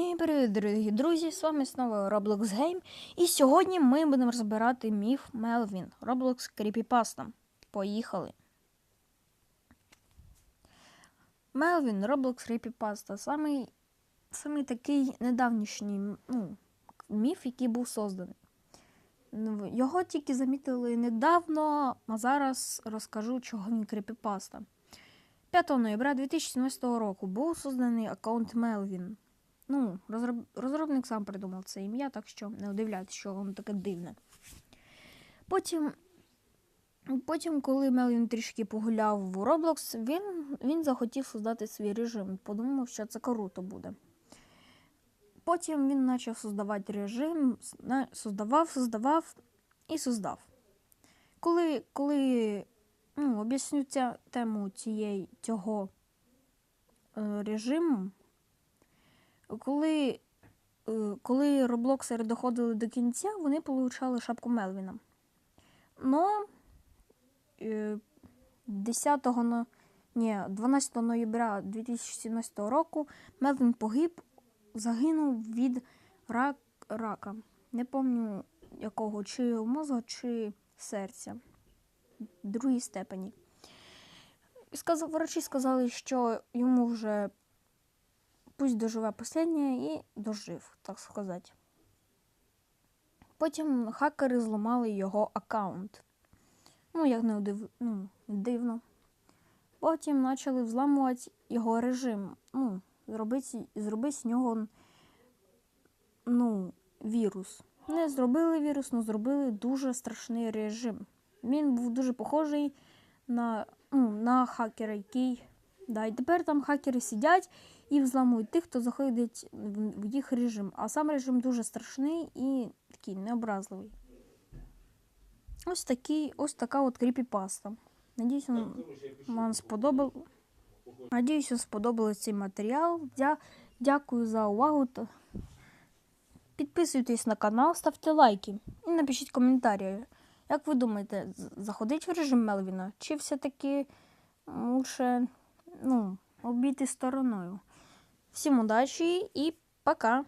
І привіт, дорогі друзі! З вами знову Roblox Game. І сьогодні ми будемо розбирати міф Мелвін Roblox Creepypasta. Поїхали. Мелвін Roblox Creepypasta. Самий, самий такий недавнішній ну, міф, який був созданий. Ну, Його тільки замітили недавно, а зараз розкажу, чого він кріпіпаста. 5 ноября 2017 року був созданий аккаунт Мелвін. Ну, розроб... розробник сам придумав це ім'я, так що не удивляйтесь, що воно таке дивне. Потім, потім коли Мелвін трішки погуляв в Roblox, він, він захотів создати свій режим. Подумав, що це круто буде. Потім він почав создавати режим, создавав, создавав і создав. Коли, коли ну, об'ясню тему цієї, цього е, режиму, коли, е, коли роблоксери доходили до кінця, вони получали шапку Мелвіна. Но е, 10 но, ні, 12 ноября 2017 року Мелвін погиб, загинув від рак, рака. Не пам'ятаю якого, чи мозга, чи серця. Другій степені. Сказав, врачі сказали, що йому вже пусть доживе останнє і дожив, так сказати. Потім хакери зламали його аккаунт. Ну, як не див... ну, дивно. Потім почали взламувати його режим. Ну, зробити, зробити з нього ну, вірус. Не зробили вірус, але зробили дуже страшний режим. Він був дуже похожий на, ну, на хакера, який. Да, і тепер там хакери сидять і взламують тих, хто заходить в їх режим. А сам режим дуже страшний і такий необразливий. Ось такий, ось така от кріпіпаста. Надіюсь, вам, сподобав. Надіюсь, вам сподобався цей матеріал. Дя, дякую за увагу. Підписуйтесь на канал, ставте лайки і напишіть коментарі. Як ви думаєте, заходить в режим Мелвіна? Чи все-таки лучше ну, обійти стороною? Всім удачі і пока!